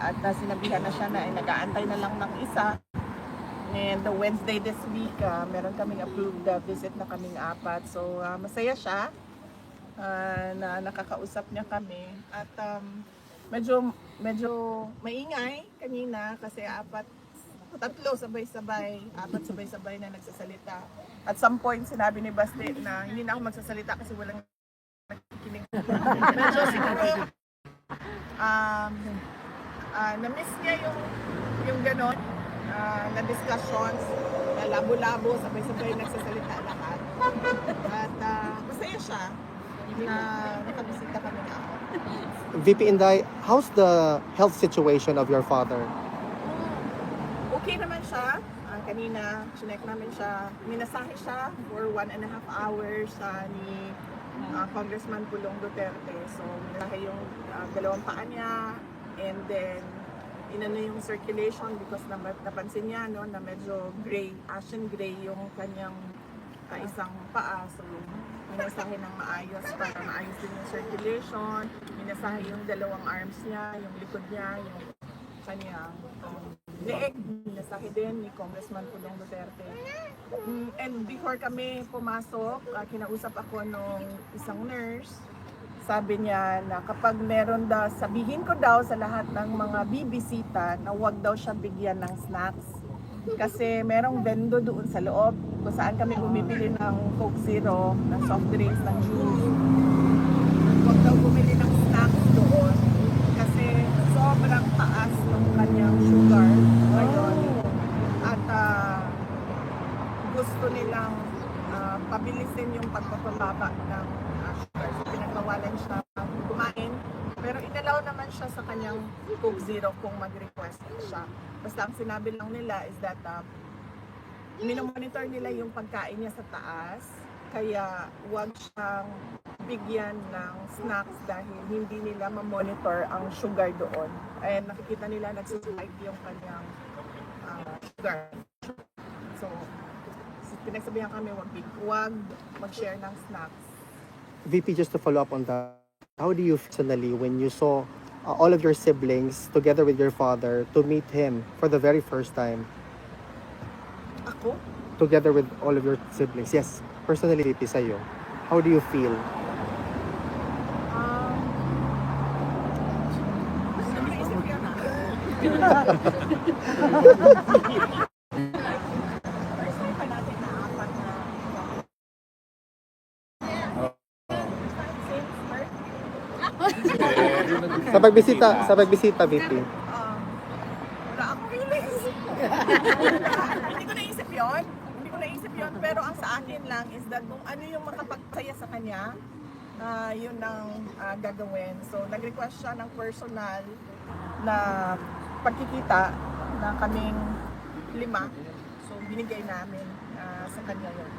at uh, sinabihan na siya na eh, nag-aantay na lang ng isa. And the Wednesday this week, ah, meron kaming approved ah, visit na kaming apat. So ah, masaya siya ah, na nakakausap niya kami. At um, medyo medyo maingay kanina kasi apat tatlo sabay-sabay, apat sabay-sabay na nagsasalita. At some point sinabi ni Basti na hindi na ako magsasalita kasi walang nakikinig. medyo siguro um, ah, na-miss niya yung yung ganon ah, na discussions na labo-labo, sabay-sabay nagsasalita lahat. At ah, masaya siya na nakabisita kami na ako. VP Inday, how's the health situation of your father? Okay naman siya. Ah, kanina, chinek namin siya. Minasahe siya for one and a half hours ah, ni ah, Congressman Pulong Duterte. So, minasahe yung ah, dalawang paa niya. And then, inano yung circulation because na, napansin niya no, na medyo gray, ashen gray yung kanyang ah, isang paa. So, minasahe ng maayos para maayos din yung circulation. Minasahe yung dalawang arms niya, yung likod niya, yung kanyang um, leeg. Minasahe din ni Congressman Pulong Duterte. Mm, and before kami pumasok, ah, kinausap ako nung isang nurse. Sabi niya na kapag meron daw, sabihin ko daw sa lahat ng mga bibisita na huwag daw siya bigyan ng snacks. Kasi merong vendo doon sa loob kung saan kami bumibili ng Coke Zero, ng soft drinks, ng juice. Huwag daw bumili ng snacks doon kasi sobrang taas ng kanyang sugar ngayon. At ah, gusto nilang ah, pabilisin yung pagpapababa ng ah, sugar. So pinagbawalan siya kumain. Pero inalaw naman siya sa Coke Zero kung mag-request siya. Basta ang sinabi lang nila is that uh, minomonitor nila yung pagkain niya sa taas. Kaya wag siyang bigyan ng snacks dahil hindi nila ma-monitor ang sugar doon. And nakikita nila nagsuspike yung kanyang ah, sugar. So, pinagsabihan kami wag, wag mag-share ng snacks. VP, just to follow up on that, how do you personally when you saw uh, all of your siblings together with your father to meet him for the very first time, Ako? together with all of your siblings? Yes, personally, VP, sa'yo. How do you feel? Um, naisip ko na. First time pa natin na apat na Since birth, Sa pagbisita, sa pagbisita, VP. um, wala akong feelings. Hindi ko naisip yon. Hindi ko naisip yon. Pero ang sa akin lang is that kung ano yung makapagsaya sa kanya, ah yun ang ah, gagawin. So, nag-request siya ng personal na pagkikita na kaming lima. So, binigay namin ah, sa kanya yun.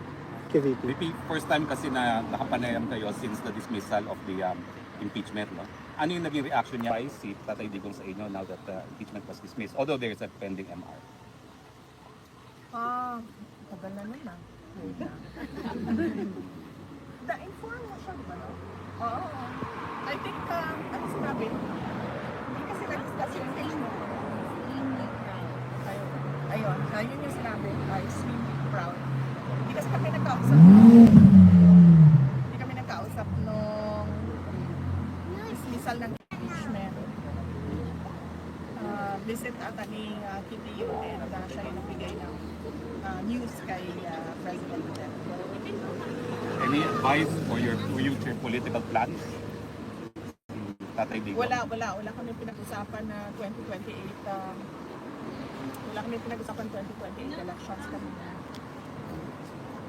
Okay, VP. VP, first time kasi na nakapanayam kayo since the dismissal of the um, impeachment, no? Ano yung naging reaction niya by si Tatay Digong sa inyo now that the impeachment was dismissed? Although there is a pending MR. Ah, tagal na nun ah. Na-inform mo siya, di ba? no? Oo. I think, um, ano sinabi? Hindi kasi nag-discuss yung impeachment. Ayun. Ayun. Ayun yung sinabi. I extremely proud. Hindi kasi kami nagkausap. Hindi kami nagkausap nung dismissal ng impeachment. Uh, visit ata ni uh, Kitty yun and uh, siya yung nagbigay ng uh, news kay uh, President Duterte. Any advice for your future political plans? Tatay Digong. Wala, wala. Wala kami pinag-usapan na 2028. Um, wala kami pinag-usapan 2028 elections kami na.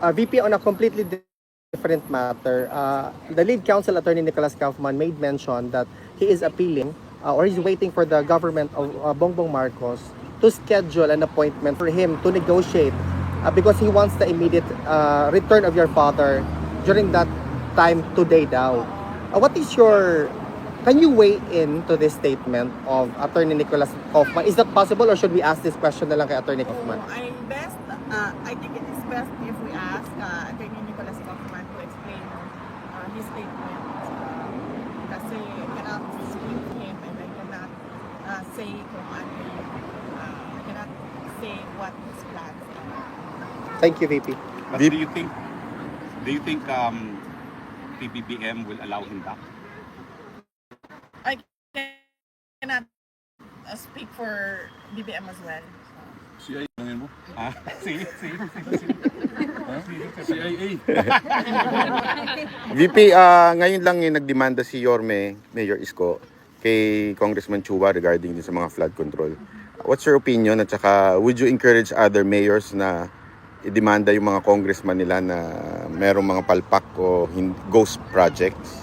Uh, VP, on a completely different matter, uh, the lead counsel attorney Nicholas Kaufman made mention that he is appealing uh, or he's waiting for the government of uh, Bongbong Marcos to schedule an appointment for him to negotiate uh, because he wants the immediate uh, return of your father during that time today daw. Uh, what is your can you weigh in to this statement of Attorney Nicholas Kaufman? Is that possible or should we ask this question na lang kay Attorney Kaufman? So, I best, uh, I think it is best if we ask uh, Attorney Nicholas Kaufman to explain uh, his statement. Uh, kasi I cannot speak to him and I cannot uh, say kung ano yung, I cannot say what his plans are. Thank you, VP. But do you think, do you think um, PBBM will allow him back? I cannot uh, speak for BBM as well. CIA tanongin mo? Ah, sige, sige, sige. CIA. VP, ah, ngayon lang yung nagdemanda si Yorme, Mayor Isko, kay Congressman Chua regarding din sa mga flood control. What's your opinion at saka would you encourage other mayors na idemanda yung mga congressman nila na merong mga palpak o ghost projects?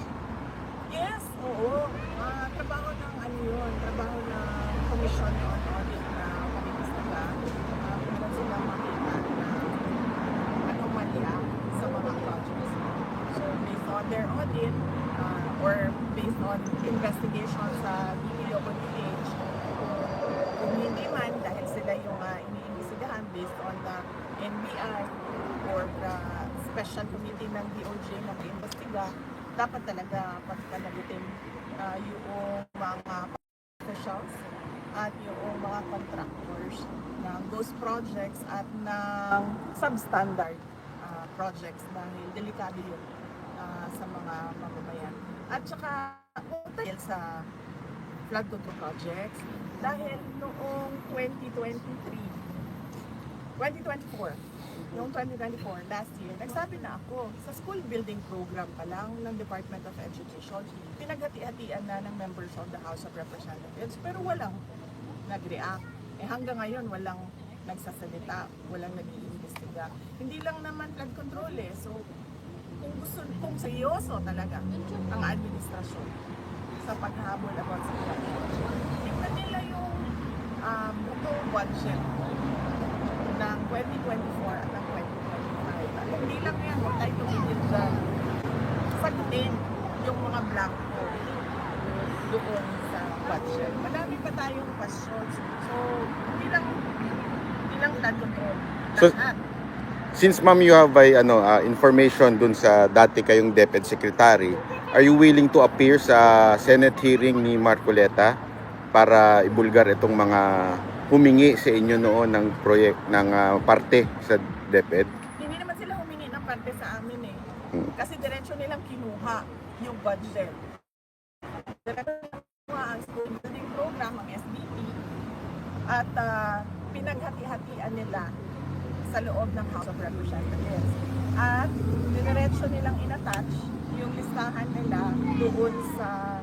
Yes, oo. Ah, trabaho ng ano trabaho na pag-iistaga. Uh, meron silang makita na anomalya sa mga projects. So, based their audit, uh, or based on investigation sa DPO o DPH, kung hindi man, dahil sila yung uh, iniimbestigahan based on the NBI or the special committee ng DOJ na mag-imbestiga, dapat talaga pagkanagutin uh, yung mga officials at yung mga contractors ng those projects at ng substandard uh, projects dahil delikado yun uh, sa mga mamamayan. At saka dahil sa flood control projects dahil noong 2023 2024 noong 2024, last year, nagsabi na ako, sa school building program pa lang ng Department of Education, pinaghati-hatian na ng members of the House of Representatives, pero walang nag-react. Eh hanggang ngayon, walang nagsasalita, walang nag-iimbestiga. Hindi lang naman flood control eh. So, kung gusto, kung seryoso talaga ang administrasyon sa paghabol about sa flood control, tingnan nila yung um, buong budget 2024 at ng 2025. At hindi lang yan, huwag tayo tumigil dyan. Sagutin yung mga blank doon sa budget. Madami pa tayong questions. So, hindi lang, hindi lang control. So-. Since ma'am you have ay, ano, ah, information dun sa dati kayong DepEd Secretary, are you willing to appear sa Senate hearing ni Marcoleta para ibulgar itong mga humingi sa inyo noon ng proyek ng ah, parte sa DepEd? hindi naman sila humingi ng parte sa amin eh. Hmm. Kasi diretsyo nilang kinuha yung budget. Diretsyo nilang kinuha ang school building program, ang SBP, at ah, pinaghati-hatian nila sa loob ng House of Representatives. At diretsyo nilang inattach yung listahan nila doon sa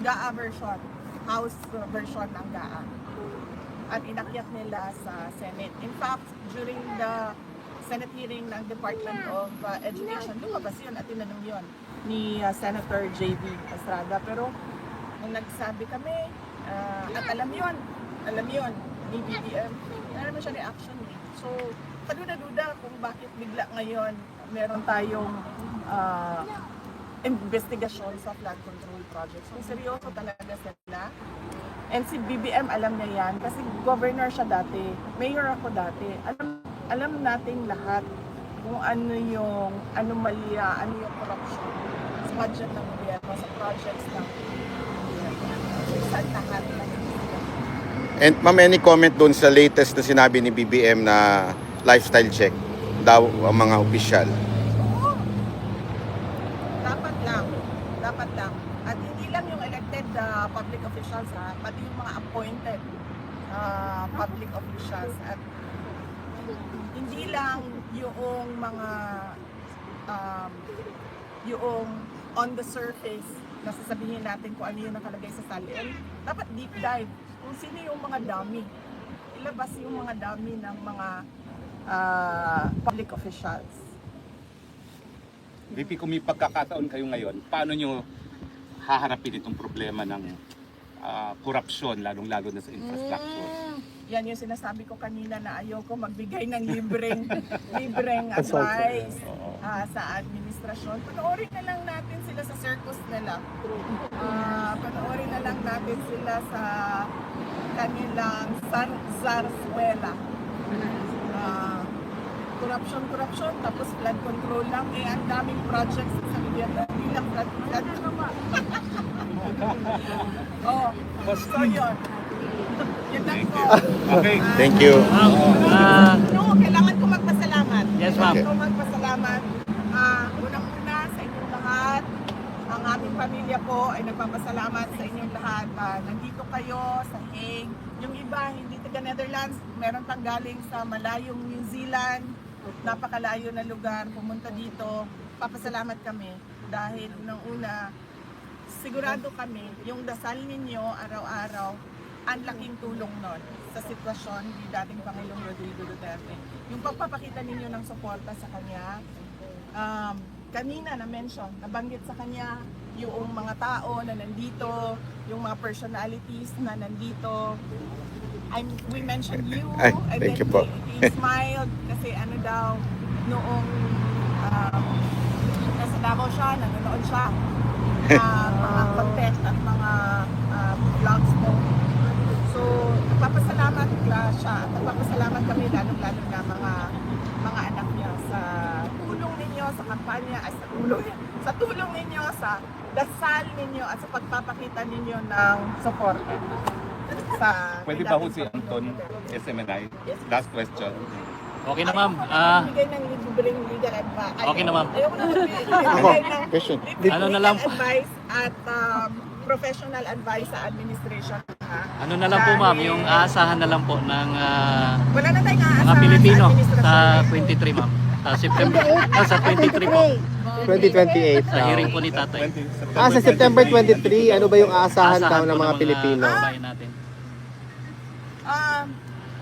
GAA version, House version ng GAA at inakyat nila sa Senate. In fact, during the Senate hearing ng Department of uh, Education, lumabas yun at tinanong yun ni uh, Senator J.B. Estrada. Pero nung nagsabi kami, uh, at alam yun, alam yun, ni BBM, wala naman siya reaction eh. So, kaduda-duda kung bakit bigla ngayon meron tayong uh, investigasyon sa flood control projects. Kung seryoso talaga sila, And si BBM alam niya yan kasi governor siya dati, mayor ako dati. Alam alam nating lahat kung ano yung anomalya, ano yung corruption sa budget ng gobyerno, sa projects ng And ma'am, any comment doon sa latest na sinabi ni BBM na lifestyle check daw ang mga opisyal? Oo. Dapat lang. Dapat lang. At hindi lang yung elected uh, public officials ha, pati yung mga appointed uh, public officials at hindi lang yung mga um, yung on the surface na sasabihin natin kung ano yung nakalagay sa salin. Dapat deep dive kung sino yung mga dummy. Ilabas yung mga dummy ng mga uh, public officials. VP, kung may pagkakataon kayo ngayon, paano nyo haharapin itong problema ng ah, korupsyon, lalong-lalo na sa infrastructure? Mm, yan yung sinasabi ko kanina na ayoko magbigay ng libreng libreng advice ah, sa administrasyon. Panoorin na lang natin sila sa circus nila. Ah, panoorin na lang natin sila sa kanilang san zarzuela. Ah, corruption, corruption, tapos flood control lang. Eh, ang daming projects sa Gobyerno. Hindi lang flood, flood oh, lang po. Okay. Thank you. Ah, No, kailangan ko magpasalamat. Yes, ma'am. Kailangan ko magpasalamat. Ah, unang-una sa inyong lahat. Ang aming pamilya po ay nagpapasalamat sa inyong lahat. Ah, nandito kayo sa Hague. Yung iba, hindi taga Netherlands. Meron pang galing sa malayong New Zealand. Napakalayo na lugar. Pumunta dito. Papasalamat kami. Dahil nung una, sigurado kami, yung dasal ninyo araw-araw, ang laking tulong nun sa sitwasyon ni dating Pangulong Rodrigo Duterte. Yung pagpapakita ninyo ng suporta sa kanya, um, kanina na-mention, nabanggit sa kanya yung mga tao na nandito, yung mga personalities na nandito. I'm, we mentioned you, Ay, and thank then you po. he, he smiled kasi ano daw, noong um, nasa Davao siya, nanonood siya uh, mga content at mga uh, vlogs mo. So, nagpapasalamat ka siya at nagpapasalamat kami lalong-lalo na mga mga anak niya sa tulong ninyo sa kampanya at sa tulong sa tulong ninyo sa dasal ninyo at sa pagpapakita ninyo ng support sa Pwede ba ho si Anton SMNI? Last question. Okay na ma'am. Ah, Bigay ng libreng legal advice. Okay na, ma'am. Ayoko na magbigay Ako, ng question. Ano na lang po? advice at um, professional advice sa administration. Ha? ano na lang po ma'am, yung aasahan na lang po ng ah, Wala na tayong aasahan mga Pilipino administrasyon. sa 23 ma'am. Sa September, ah, sa 23 po. 2028 Sa hearing po ni tatay. 20 Ah, sa September 23, ano ba yung aasahan daw ng mga Pilipino? kababayan natin. Um,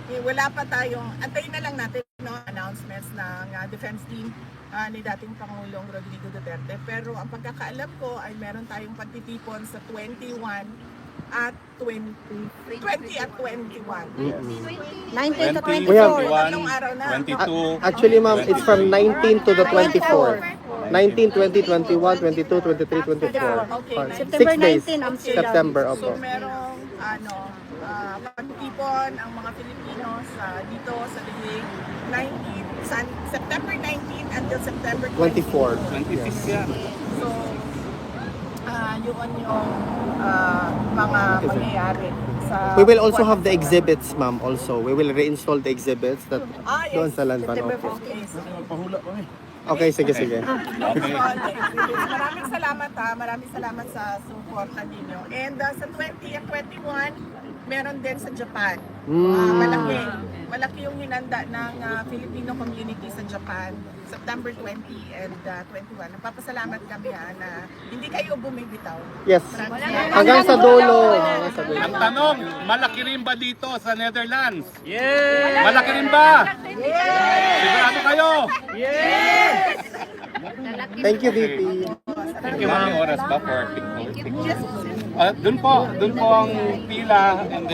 eh, wala pa tayong, antayin na lang natin no, announcements ng uh, defense team ah, ni dating Pangulong Rodrigo Duterte. Pero ang pagkakaalam ko ay meron tayong pagtitipon sa 21 at 20, 20 at 21. 19 to 20, 24. Kuya, Tatlong araw na. 22, Actually, ma'am, it's from 19 to the 24. 19, 20, 21, 22, 23, 24. Okay, September Six days. 19 ang sila. September, So opo. merong ano, uh, pagtipon ang mga Pilipino sa dito sa Lihig 19 sa September 19 until September 24. 26 yan. So ah yun yung ah, mga pangyayari sa We will also have the exhibits, ma'am, also. We will reinstall the exhibits that Ah, yes. doon sa Lanban. September Opo. 15. Pahula kami. Okay, sige, sige. Okay. Maraming salamat ha. Maraming salamat sa suporta ninyo. And uh, sa 20 at 21, meron din sa Japan. Mm. Ah, malaki. Malaki yung hinanda ng ah, Filipino community sa Japan. September 20 and uh, 21. Nagpapasalamat kami ha na hindi kayo bumibitaw. Yes. Maraming. Hanggang sa dulo. Hanggang sa dulo. Ang tanong, malaki rin ba dito sa Netherlands? Yeah! Malaki rin ba? Sigurado kayo? Thank you, VP. Thank you, ma'am. oras ba for picture? Ah, dun po, dun po ang pila and